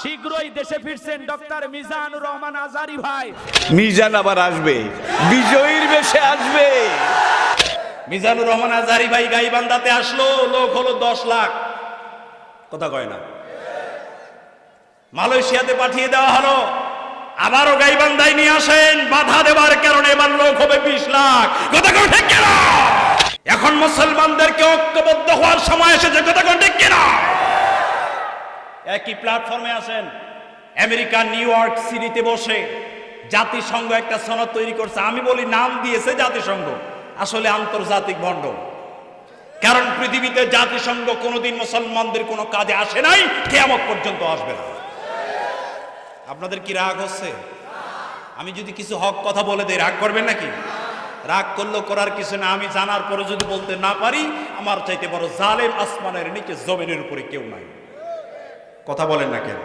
শীঘ্রই দেশে ফিরছেন ডক্টর মিজানুর রহমান আজারি ভাই। মিজান আবার আসবে। বিজয়ীর বেশে আসবে। মিজানুর রহমান আজারি ভাই গাইবান্ধাতে আসলো, লোক হলো দশ লাখ। কথা কয় না। মালয়েশিয়াতে পাঠিয়ে দেওয়া হলো। আবারও গাইবান্ধায় নিয়ে আসেন, বাধা দেওয়ার কারণে এবার লোক হবে বিশ লাখ। কথা কয় ঠিক কিনা? এখন মুসলমানদেরকে ঐক্যবদ্ধ হওয়ার সময় এসেছে, কথা কয় ঠিক কিনা? একই প্ল্যাটফর্মে আসেন আমেরিকা নিউ ইয়র্ক সিটিতে বসে জাতিসংঘ একটা সনদ তৈরি করছে। আমি বলি, নাম দিয়েছে জাতিসংঘ। আসলে আন্তর্জাতিক ভণ্ড কারণ পৃথিবীতে জাতিসংঘ কোনোদিন মুসলমানদের কোনো কাজে আসে নাই, কেয়ামত পর্যন্ত আসবে না। আপনাদের কি রাগ হচ্ছে? আমি যদি কিছু হক কথা বলে দেই, রাগ করবেন নাকি? রাগ করলেও করার কিছু না। আমি জানার পরে যদি বলতে না পারি, আমার চাইতে বড় জালেম আসমানের নিচে জমিনের উপরে কেউ নাই। কথা বলেন না কেন?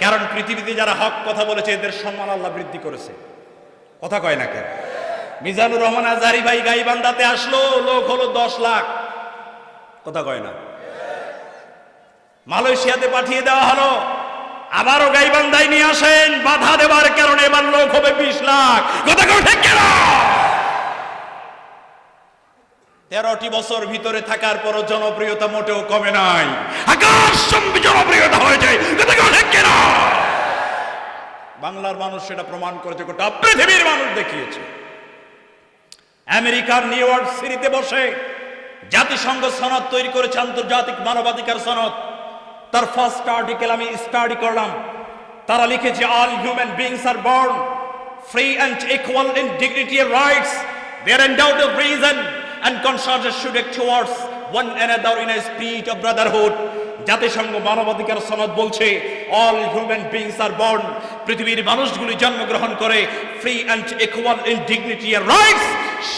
কারণ পৃথিবীতে যারা হক কথা বলেছে, এদের সম্মান আল্লাহ বৃদ্ধি করেছে। কথা কয় না কেন? মিজানুর রহমান আজারি ভাই গাইবান্ধাতে আসলো, লোক হলো দশ লাখ। কথা কয় না? মালয়েশিয়াতে পাঠিয়ে দেওয়া হলো। আবারও গাইবান্ধায় নিয়ে আসেন, বাধা দেওয়ার কারণে এবার লোক হবে বিশ লাখ। কথা কয় ঠিক কেন? তেরোটি বছর ভিতরে থাকার পরও জনপ্রিয়তা মোটেও কমে নাই। আকাশ জনপ্রিয়তা হয়েছে বাংলার মানুষ সেটা প্রমাণ করেছে গোটা পৃথিবীর মানুষ দেখিয়েছে। আমেরিকার নিউ ইয়র্ক সিটিতে বসে জাতিসংঘ সনদ তৈরি করেছে আন্তর্জাতিক মানবাধিকার সনদ। তার ফার্স্ট আর্টিকেল আমি স্টাডি করলাম। তারা লিখেছে all human beings are born free and equal in dignity and rights they R endowed of reason should এক towards one another in a spirit of Brotherhood জাতিসংঘ মানবাধিকার সনদ বলছে all human beings are born পৃথিবীর মানুষগুলি জন্মগ্রহণ করে free and equal in dignity rights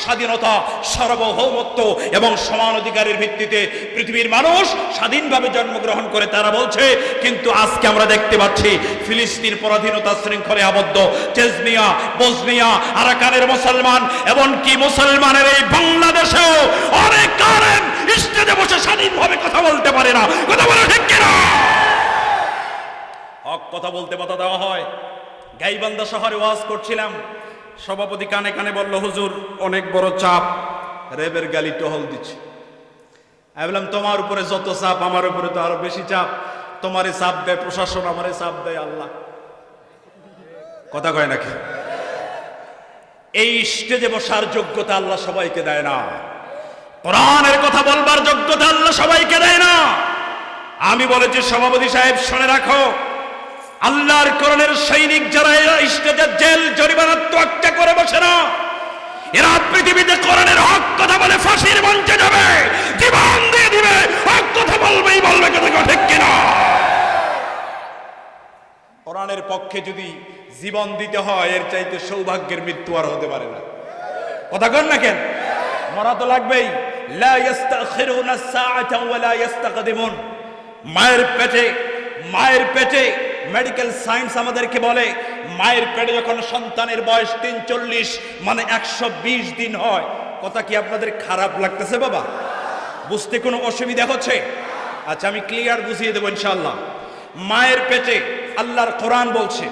স্বাধীনতা, সার্বভৌমত্ব এবং সমান অধিকারের ভিত্তিতে পৃথিবীর মানুষ স্বাধীনভাবে জন্মগ্রহণ করে তারা বলছে, কিন্তু আজকে আমরা দেখতে পাচ্ছি ফিলিস্তিন পরাধীনতা শৃঙ্খলে আবদ্ধ। চেজনিয়া বসনিয়া আরাকানের মুসলমান এমনকি মুসলমানের এই বাংলাদেশেও অনেক কারেন স্টেজে বসে স্বাধীনভাবে কথা বলতে পারে না। কথা বলে ঠিক কিনা? হক কথা বলতে বাধা দেওয়া হয়। গাইবান্ধা শহরে ওয়াজ করছিলাম। সভাপতি কানে কানে বলল, হুজুর, অনেক বড় চাপ। রেবের গালি টহল দিচ্ছে। আমি বললাম, তোমার উপরে যত চাপ, আমার উপরে তো আরও বেশি চাপ। তোমারে চাপ দেয় প্রশাসন, আমারে চাপ দেয় আল্লাহ। কথা কয় নাকি? এই স্টেজে বসার যোগ্যতা আল্লাহ সবাইকে দেয় না। কোরআনের কথা বলবার যোগ্যতা আল্লাহ সবাইকে দেয় না। আমি বলেছি, সভাপতি সাহেব, শুনে রাখো। আল্লাহর করণের সৈনিক যারা, এরা স্টেজের জেল, জরিমানা, তোয়াক্কা করে বসে না। এরা পৃথিবীতে করণের হক কথা বলে, ফাঁসির মঞ্চে যাবে। জীবন দিয়ে দিবে? হক কথা বলবেই বলবে, কথা ঠিক কিনা? কোরআনের পক্ষে যদি জীবন দিতে হয়, এর চাইতে সৌভাগ্যের মৃত্যু আর হতে পারে না। কথা কন না কেন? মরা তো লাগবেই। মায়ের পেটে মায়ের পেটে মেডিকেল সায়েন্স আমাদেরকে বলে, মায়ের পেটে যখন সন্তানের বয়স তিন চল্লিশ মানে একশো বিশ দিন হয়, কথা কি আপনাদের খারাপ লাগতেছে বাবা? বুঝতে কোনো অসুবিধা হচ্ছে? আচ্ছা আমি ক্লিয়ার বুঝিয়ে দেবো ইনশাল্লাহ মায়ের পেটে আল্লাহর কোরআন বলছে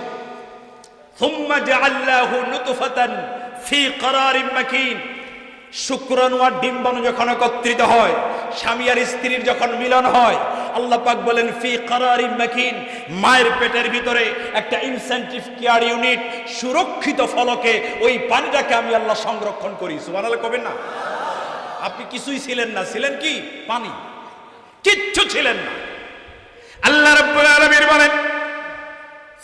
শুক্রাণু আর ডিম্বাণু যখন একত্রিত হয়, স্বামী আর স্ত্রীর যখন মিলন হয় আল্লাহ পাক বলেন, ফি কারারি মাকিন মায়ের পেটের ভিতরে একটা ইনসেন্টিভ কেয়ার ইউনিট সুরক্ষিত ফলকে ওই পানিটাকে আমি আল্লাহ সংরক্ষণ করি। সুবহানাল্লাহ কবেন না? আপনি কিছুই ছিলেন না। ছিলেন কি? পানি। কিচ্ছু ছিলেন না। আল্লাহ রাব্বুল আলামিন বলেন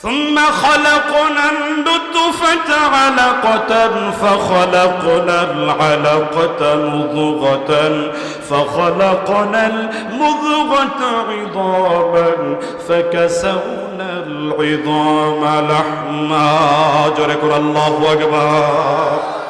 ثم خلقنا النطفة علقة فخلقنا العلقة مضغة فخلقنا المضغة عظاما فكسونا العظام لحما. جرك الله أكبر.